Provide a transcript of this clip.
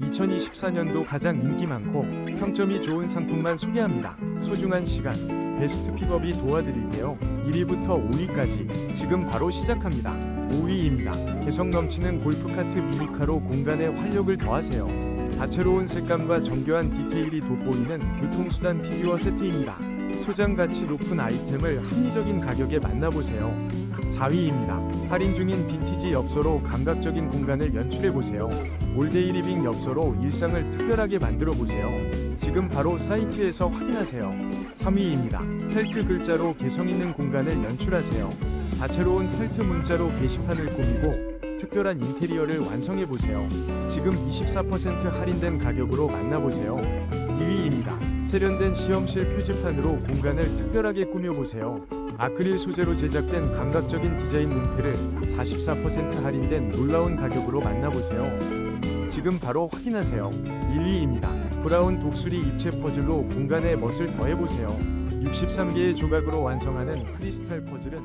2024년도 가장 인기 많고 평점이 좋은 상품만 소개합니다. 소중한 시간, 베스트 픽업이 도와드릴게요. 1위부터 5위까지 지금 바로 시작합니다. 5위입니다. 개성 넘치는 골프카트 미니카로 공간에 활력을 더하세요. 다채로운 색감과 정교한 디테일이 돋보이는 교통수단 피규어 세트입니다. 소장 가치 높은 아이템을 합리적인 가격에 만나보세요. 4위입니다. 할인 중인 빈티지 엽서로 감각적인 공간을 연출해보세요. 올데이 리빙 엽서로 일상을 특별하게 만들어보세요. 지금 바로 사이트에서 확인하세요. 3위입니다. 펠트 글자로 개성있는 공간을 연출하세요. 다채로운 펠트 문자로 게시판을 꾸미고 특별한 인테리어를 완성해보세요. 지금 24% 할인된 가격으로 만나보세요. 2위입니다. 세련된 시험실 표지판으로 공간을 특별하게 꾸며보세요. 아크릴 소재로 제작된 감각적인 디자인 문패를 44% 할인된 놀라운 가격으로 만나보세요. 지금 바로 확인하세요. 1위입니다. 브라운 독수리 입체 퍼즐로 공간에 멋을 더해보세요. 63개의 조각으로 완성하는 크리스탈 퍼즐은